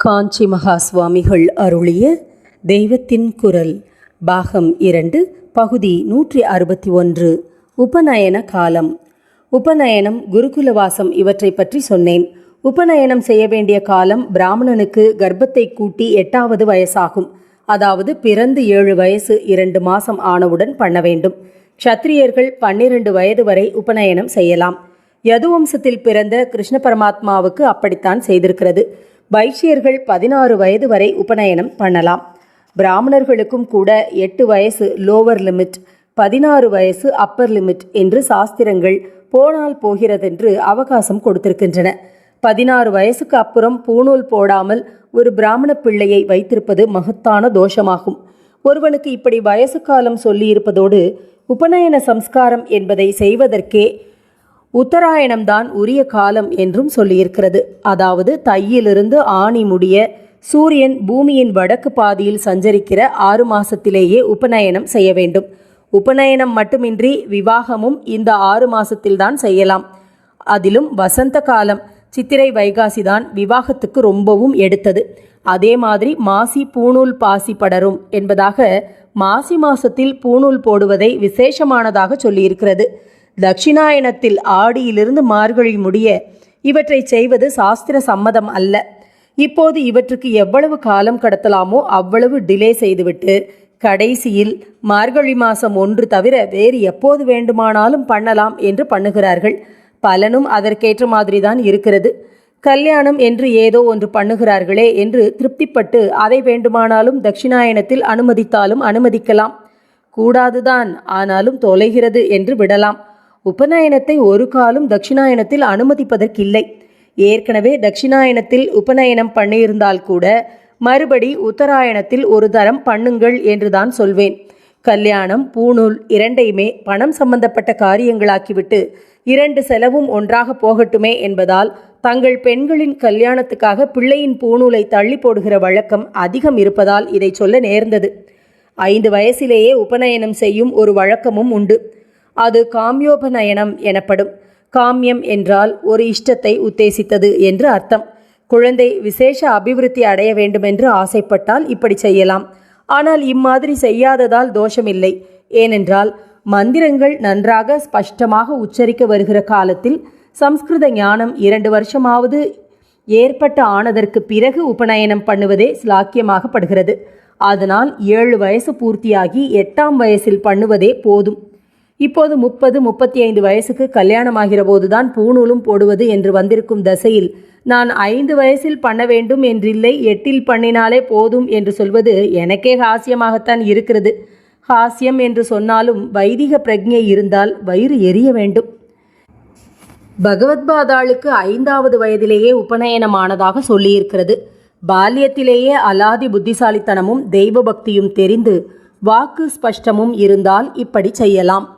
காஞ்சி மகா சுவாமிகள் அருளிய தெய்வத்தின் குரல் பாகம் இரண்டு பகுதி நூற்றி அறுபத்தி ஒன்று உபநயன காலம். உபநயனம் குருகுலவாசம் இவற்றை பற்றி சொன்னேன். உபநயனம் செய்ய வேண்டிய காலம் பிராமணனுக்கு கர்ப்பத்தை கூட்டி எட்டாவது வயசாகும். அதாவது பிறந்து ஏழு வயசு இரண்டு மாசம் ஆனவுடன் பண்ண வேண்டும். க்ஷத்திரியர்கள் பன்னிரண்டு வயது வரை உபநயனம் செய்யலாம். யதுவம்சத்தில் பிறந்த கிருஷ்ண பரமாத்மாவுக்கு அப்படித்தான் செய்திருக்கிறது. வைஷ்யர்கள் பதினாறு வயது வரை உபநயனம் பண்ணலாம். பிராமணர்களுக்கும் கூட எட்டு வயசு லோவர் லிமிட் பதினாறு வயசு அப்பர் லிமிட் என்று சாஸ்திரங்கள் போனால் போகிறதென்று அவகாசம் கொடுத்திருக்கின்றன. பதினாறு வயசுக்கு அப்புறம் பூணூல் போடாமல் ஒரு பிராமண பிள்ளையை வைத்திருப்பது மகத்தான தோஷமாகும். ஒருவனுக்கு இப்படி வயசு காலம் சொல்லியிருப்பதோடு உபநயன சம்ஸ்காரம் என்பதை செய்வதற்கே உத்தராயணம்தான் உரிய காலம் என்றும் சொல்லியிருக்கிறது. அதாவது தையிலிருந்து ஆணி முடிய சூரியன் பூமியின் வடக்கு பாதியில் சஞ்சரிக்கிற ஆறு மாசத்திலேயே உபநயனம் செய்ய வேண்டும். உபநயனம் மட்டுமின்றி விவாகமும் இந்த ஆறு மாசத்தில்தான் செய்யலாம். அதிலும் வசந்த காலம் சித்திரை வைகாசி தான் விவாகத்துக்கு ரொம்பவும் எடுத்தது. அதே மாதிரி மாசி பூணூல் பாசி படரும் என்பதாக மாசி மாசத்தில் பூணூல் போடுவதை விசேஷமானதாக சொல்லியிருக்கிறது. தட்சிணாயனத்தில் ஆடியிலிருந்து மார்கழி முடிய இவற்றை செய்வது சாஸ்திர சம்மதம் அல்ல. இப்போது இவற்றுக்கு எவ்வளவு காலம் கடத்தலாமோ அவ்வளவு டிலே செய்துவிட்டு கடைசியில் மார்கழி மாதம் ஒன்று தவிர வேறு எப்போது வேண்டுமானாலும் பண்ணலாம் என்று பண்ணுகிறார்கள். பலனும் அதற்கேற்ற மாதிரி தான் இருக்கிறது. கல்யாணம் என்று ஏதோ ஒன்று பண்ணுகிறார்களே என்று திருப்திப்பட்டு அதை வேண்டுமானாலும் தட்சிணாயனத்தில் அனுமதித்தாலும் அனுமதிக்கலாம். கூடாதுதான் ஆனாலும் தொலைகிறது என்று விடலாம். உபநயனத்தை ஒரு காலும் தட்சிணாயனத்தில் அனுமதிப்பதற்கில்லை. ஏற்கனவே தட்சிணாயனத்தில் உபநயனம் பண்ணியிருந்தால் கூட மறுபடி உத்தராயணத்தில் ஒரு தரம் பண்ணுங்கள் என்றுதான் சொல்வேன். கல்யாணம் பூணூல் இரண்டையுமே பணம் சம்பந்தப்பட்ட காரியங்களாக்கிவிட்டு இரண்டு செலவும் ஒன்றாக போகட்டுமே என்பதால் தங்கள் பெண்களின் கல்யாணத்துக்காக பிள்ளையின் பூணூலை தள்ளி போடுகிற வழக்கம் அதிகம் இருப்பதால் இதை சொல்ல நேர்ந்தது. ஐந்து வயசிலேயே உபநயனம் செய்யும் ஒரு வழக்கமும் உண்டு. அது காமியோபநயனம் எனப்படும். காமியம் என்றால் ஒரு இஷ்டத்தை உத்தேசித்தது என்று அர்த்தம். குழந்தை விசேஷ அபிவிருத்தி அடைய வேண்டுமென்று ஆசைப்பட்டால் இப்படி செய்யலாம். ஆனால் இம்மாதிரி செய்யாததால் தோஷமில்லை. ஏனென்றால் மந்திரங்கள் நன்றாக ஸ்பஷ்டமாக உச்சரிக்க வருகிற காலத்தில் சம்ஸ்கிருத ஞானம் இரண்டு வருஷமாவது ஏற்பட்ட ஆனதற்கு பிறகு உபநயனம் பண்ணுவதே சிலாக்கியமாகப்படுகிறது. அதனால் ஏழு வயசு பூர்த்தியாகி எட்டாம் வயசில் பண்ணுவதே போதும். இப்போது முப்பது முப்பத்தி ஐந்து வயசுக்கு கல்யாணமாகிற போதுதான் பூணூலும் போடுவது என்று வந்திருக்கும் தசையில் நான் ஐந்து வயசில் பண்ண வேண்டும் என்றில்லை எட்டில் பண்ணினாலே போதும் என்று சொல்வது எனக்கே ஹாஸ்யமாகத்தான் இருக்கிறது. ஹாஸ்யம் என்று சொன்னாலும் வைதிக பிரஜை இருந்தால் வயிறு எரிய வேண்டும். பகவத்பாதாளுக்கு ஐந்தாவது வயதிலேயே உபநயனமானதாக சொல்லியிருக்கிறது. பால்யத்திலேயே அலாதி புத்திசாலித்தனமும் தெய்வ பக்தியும் தெரிந்து வாக்கு ஸ்பஷ்டமும் இருந்தால் இப்படி செய்யலாம்.